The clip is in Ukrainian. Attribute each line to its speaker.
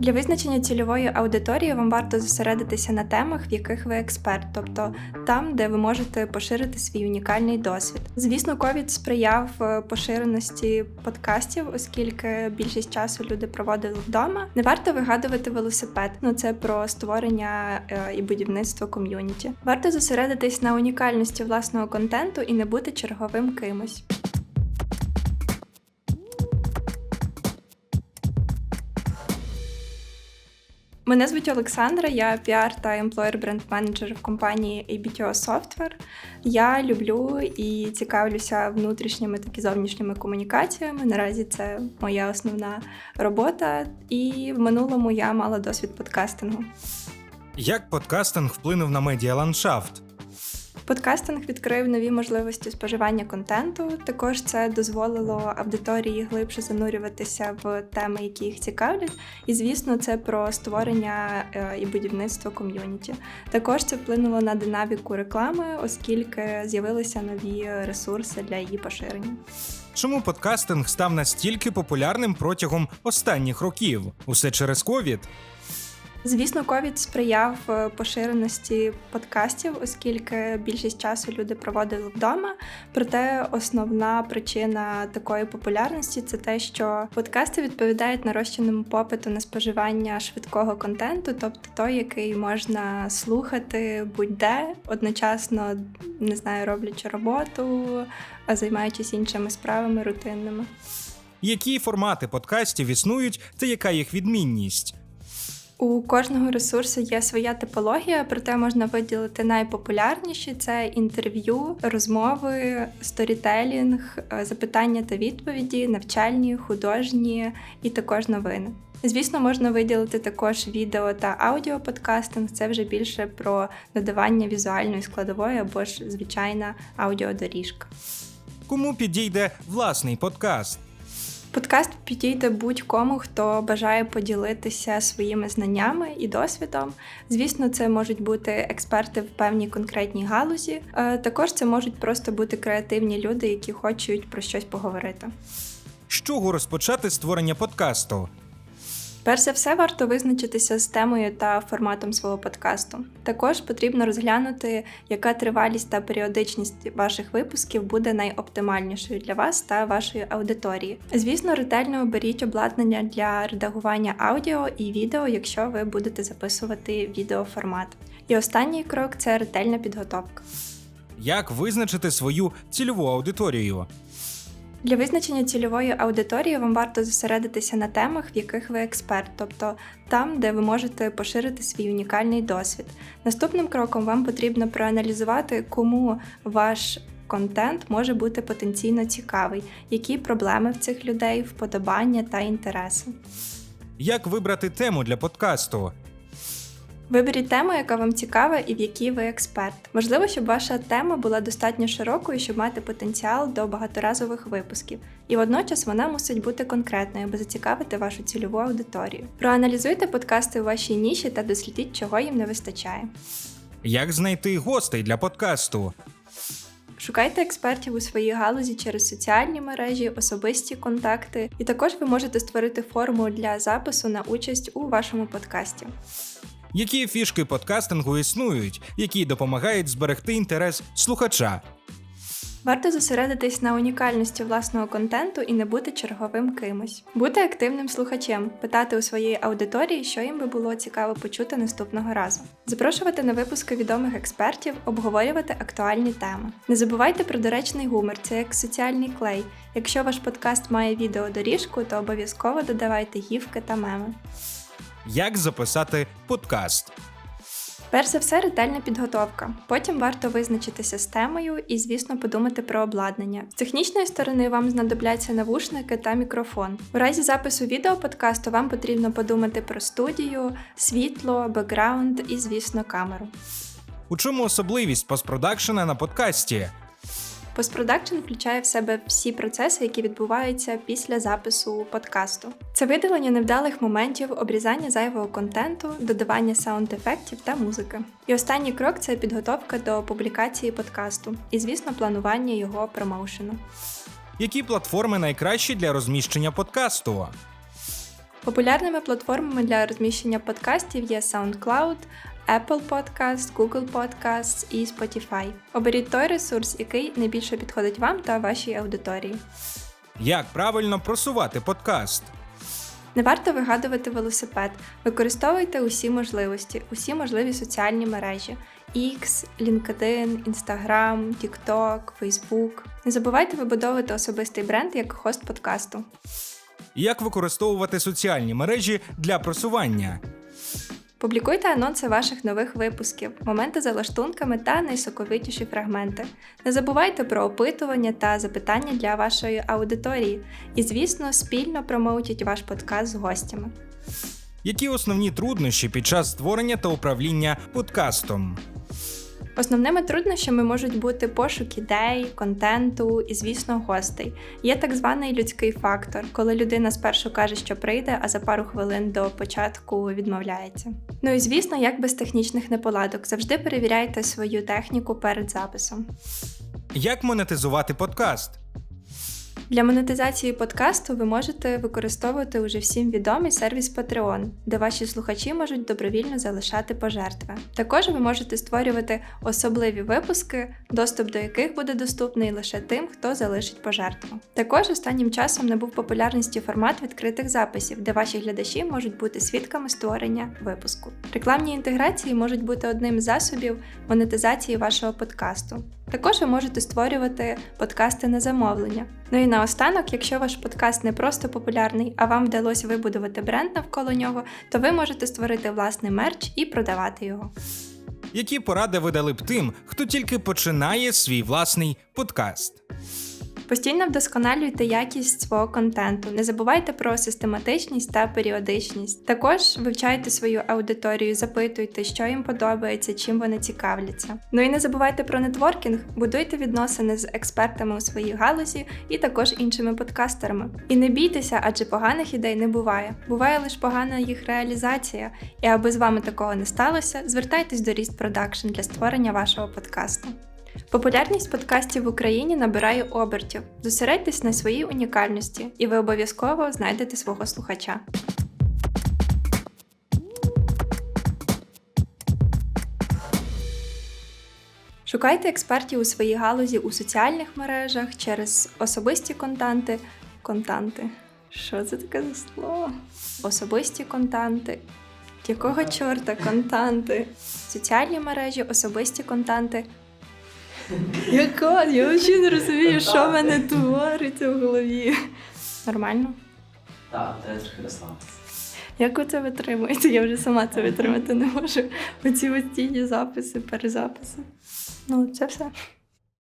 Speaker 1: Для визначення цільової аудиторії вам варто зосередитися на темах, в яких ви експерт, тобто там, де ви можете поширити свій унікальний досвід. Звісно, ковід сприяв е, поширеності подкастів, оскільки більшість часу люди проводили вдома. Не варто вигадувати велосипед. Ну це про створення е, і будівництво ком'юніті. Варто зосередитись на унікальності власного контенту і не бути черговим кимось. Мене звуть Олександра, я піар та емплоєр бренд менеджер в компанії ABTO Software. Я люблю і цікавлюся внутрішніми так і зовнішніми комунікаціями. Наразі це моя основна робота, і в минулому я мала досвід подкастингу.
Speaker 2: Як подкастинг вплинув на медіаландшафт?
Speaker 1: Подкастинг відкрив нові можливості споживання контенту. Також це дозволило аудиторії глибше занурюватися в теми, які їх цікавлять. І звісно, це про створення е, і будівництво ком'юніті. Також це вплинуло на динаміку реклами, оскільки з'явилися нові ресурси для її поширення.
Speaker 2: Чому подкастинг став настільки популярним протягом останніх років? Усе через ковід?
Speaker 1: Звісно, ковід сприяв е, поширеності подкастів, оскільки більшість часу люди проводили вдома. Проте основна причина такої популярності це те, що подкасти відповідають нарощеному попиту на споживання швидкого контенту, тобто той, який можна слухати будь-де, одночасно не знаю, роблячи роботу, а займаючись іншими справами рутинними.
Speaker 2: Які формати подкастів існують та яка їх відмінність?
Speaker 1: У кожного ресурсу є своя типологія, проте можна виділити найпопулярніші: це інтерв'ю, розмови, сторітелінг, е, запитання та відповіді, навчальні, художні і також новини. Звісно, можна виділити також відео та аудіоподкастинг. Це вже більше про додавання візуальної складової або ж звичайна аудіодоріжка.
Speaker 2: Кому підійде власний подкаст?
Speaker 1: Подкаст підійде будь-кому, хто бажає поділитися своїми знаннями і досвідом. Звісно, це можуть бути експерти в певній конкретній галузі. Е, Також це можуть просто бути креативні люди, які хочуть про щось поговорити.
Speaker 2: З чого розпочати створення подкасту?
Speaker 1: Перш за все, варто визначитися з темою та форматом свого подкасту. Також потрібно розглянути, яка тривалість та періодичність ваших випусків буде найоптимальнішою для вас та вашої аудиторії. Звісно, ретельно оберіть обладнання для редагування аудіо і відео, якщо ви будете записувати відеоформат. І останній крок це ретельна підготовка.
Speaker 2: Як визначити свою цільову аудиторію?
Speaker 1: Для визначення цільової аудиторії вам варто зосередитися на темах, в яких ви експерт, тобто там, де ви можете поширити свій унікальний досвід. Наступним кроком вам потрібно проаналізувати, кому ваш контент може бути потенційно цікавий, які проблеми в цих людей, вподобання та інтереси.
Speaker 2: Як вибрати тему для подкасту?
Speaker 1: Виберіть тему, яка вам цікава і в якій ви експерт. Важливо, щоб ваша тема була достатньо широкою, щоб мати потенціал до багаторазових випусків. І водночас вона мусить бути конкретною, аби зацікавити вашу цільову аудиторію. Проаналізуйте подкасти у вашій ніші та дослідіть, чого їм не вистачає.
Speaker 2: Як знайти гостей для подкасту?
Speaker 1: Шукайте експертів у своїй галузі через соціальні мережі, особисті контакти, і також ви можете створити форму для запису на участь у вашому подкасті.
Speaker 2: Які фішки подкастингу існують, які допомагають зберегти інтерес слухача?
Speaker 1: Варто зосередитись на унікальності власного контенту і не бути черговим кимось, бути активним слухачем, питати у своєї аудиторії, що їм би було цікаво почути наступного разу, запрошувати на випуски відомих експертів, обговорювати актуальні теми. Не забувайте про доречний гумор, це як соціальний клей. Якщо ваш подкаст має відеодоріжку, то обов'язково додавайте гівки та меми.
Speaker 2: Як записати подкаст?
Speaker 1: Перш за все, ретельна підготовка. Потім варто визначитися з темою і, звісно, подумати про обладнання. З технічної сторони вам знадобляться навушники та мікрофон. У разі запису відео подкасту вам потрібно подумати про студію, світло, бекграунд і, звісно, камеру.
Speaker 2: У чому особливість постпродакшена на подкасті?
Speaker 1: Постпродакшн включає в себе всі процеси, які відбуваються після запису подкасту. Це видалення невдалих моментів, обрізання зайвого контенту, додавання саунд-ефектів та музики. І останній крок це підготовка до публікації подкасту і, звісно, планування його промоушену.
Speaker 2: Які платформи найкращі для розміщення подкасту?
Speaker 1: Популярними платформами для розміщення подкастів є SoundCloud, Apple Podcast, Google Podcasts і Spotify. Оберіть той ресурс, який найбільше підходить вам та вашій аудиторії.
Speaker 2: Як правильно просувати подкаст?
Speaker 1: Не варто вигадувати велосипед. Використовуйте усі можливості, усі можливі соціальні мережі: X, LinkedIn, Instagram, TikTok, Facebook. Не забувайте вибудовувати особистий бренд як хост подкасту.
Speaker 2: Як використовувати соціальні мережі для просування?
Speaker 1: Публікуйте анонси ваших нових випусків, моменти за лаштунками та найсоковитіші фрагменти. Не забувайте про опитування та запитання для вашої аудиторії. І, звісно, спільно промоутіть ваш подкаст з гостями.
Speaker 2: Які основні труднощі під час створення та управління подкастом?
Speaker 1: Основними труднощами можуть бути пошук ідей, контенту і, звісно, гостей. Є так званий людський фактор, коли людина спершу каже, що прийде, а за пару хвилин до початку відмовляється. Ну і звісно, як без технічних неполадок, завжди перевіряйте свою техніку перед записом.
Speaker 2: Як монетизувати подкаст?
Speaker 1: Для монетизації подкасту ви можете використовувати уже всім відомий сервіс Patreon, де ваші слухачі можуть добровільно залишати пожертви. Також ви можете створювати особливі випуски, доступ до яких буде доступний лише тим, хто залишить пожертву. Також останнім часом набув популярності формат відкритих записів, де ваші глядачі можуть бути свідками створення випуску. Рекламні інтеграції можуть бути одним з засобів монетизації вашого подкасту. Також ви можете створювати подкасти на замовлення. Ну і наостанок, якщо ваш подкаст не просто популярний, а вам вдалося вибудувати бренд навколо нього, то ви можете створити власний мерч і продавати його.
Speaker 2: Які поради ви дали б тим, хто тільки починає свій власний подкаст?
Speaker 1: Постійно вдосконалюйте якість свого контенту, не забувайте про систематичність та періодичність. Також вивчайте свою аудиторію, запитуйте, що їм подобається, чим вони цікавляться. Ну і не забувайте про нетворкінг, будуйте відносини з експертами у своїй галузі і також іншими подкастерами. І не бійтеся, адже поганих ідей не буває. Буває лише погана їх реалізація. І аби з вами такого не сталося, звертайтесь до Rist Production для створення вашого подкасту. Популярність подкастів в Україні набирає обертів. Зосередьтесь на своїй унікальності, і ви обов'язково знайдете свого слухача. Шукайте експертів у своїй галузі у соціальних мережах через особисті контанти. Контанти. Що це таке за слово? Особисті контанти. Якого чорта контанти? Соціальні мережі, особисті контанти. Яка? Я взагалі не розумію, що в мене твориться в голові. Нормально?
Speaker 3: Так, треба трохи розслабитися.
Speaker 1: Як ви це витримуєте? Я вже сама це витримати не можу. Оці постійні записи, перезаписи. Ну, це все.